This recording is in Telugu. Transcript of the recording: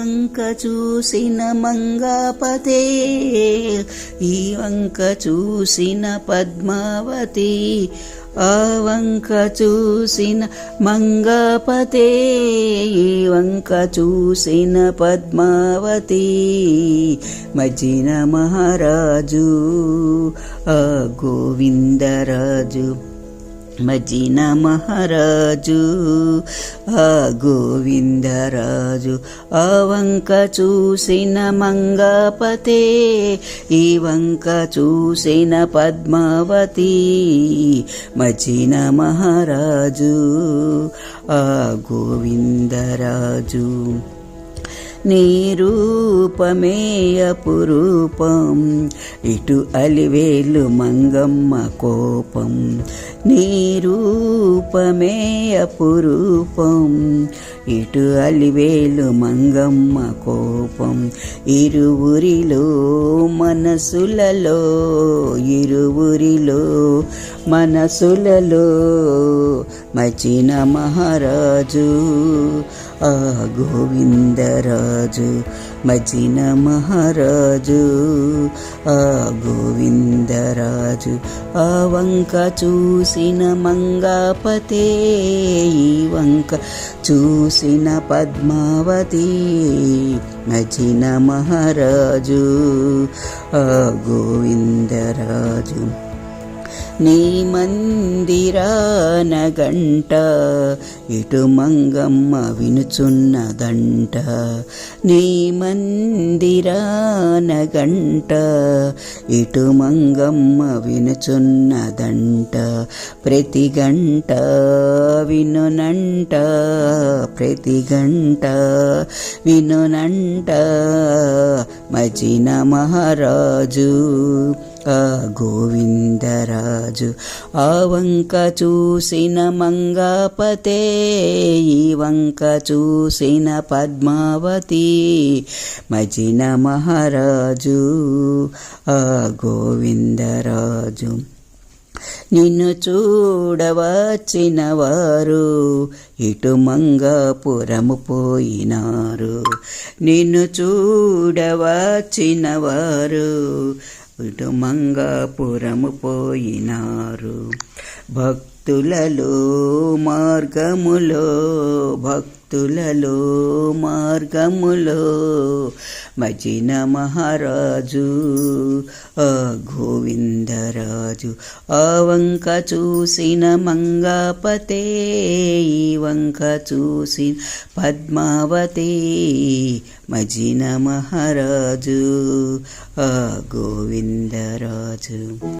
వంక చూసిన మంగాపతే ఈ వంక చూసిన పద్మావతి ఆ వంక చూసిన మంగాపతే ఈ వంక చూసిన పద్మావతి. మజిన మహారాజు ఆ గోవిందరాజు. మజిన మహారాజు ఆ గోవిందరాజు ఆ వంక చూసిన మంగపతే ఈ వంక చూసిన పద్మావతి మజిన మహారాజు ఆ గోవిందరాజు. నీ అపురూపం ఇటు అలివేలు మంగమ్మ కోపం. నీ అపురూపం ఇటు అలివేలు మంగమ్మ కోపం. ఇరువురిలో మనసులలో ఇరువురిలో మనసులలో మచిన మహారాజు. ఆ గోవిందరాజు మచిన మహారాజు. ఆ గోవిందరాజు ఆ వంక చూసిన మంగాపతే ఈ వంక చూసిన పద్మావతి మచిన మహారాజు. ఆ గోవిందరాజు నీ మందిరాన గంట ఇటు మంగమ్మ వినుచున్నదంట. నీ మందిరాన గంట ఇటు మంగమ్మ వినుచున్నదంట. ప్రతి గంట వినునంట ప్రతి గంట వినునంట. మజిన మహారాజు ఆ గోవిందరాజు ఆ వంక చూసిన మంగాపతే ఈ వంక చూసిన పద్మావతి మజిన మహారాజు ఆ గోవిందరాజు. నిన్ను చూడవచ్చిన వారు ఇటు మంగాపురము పోయినారు. నిన్ను చూడవచ్చిన వారు ఇటు మంగాపురము పోయినారు. భక్తులలో మార్గములో భక్తులలో మార్గములో మజిన మహారాజు ఆ గోవిందరాజు ఆ వంక చూసిన మంగాపతే ఈ వంక చూసిన పద్మావతి మజిన మహారాజు ఆ గోవిందరాజు.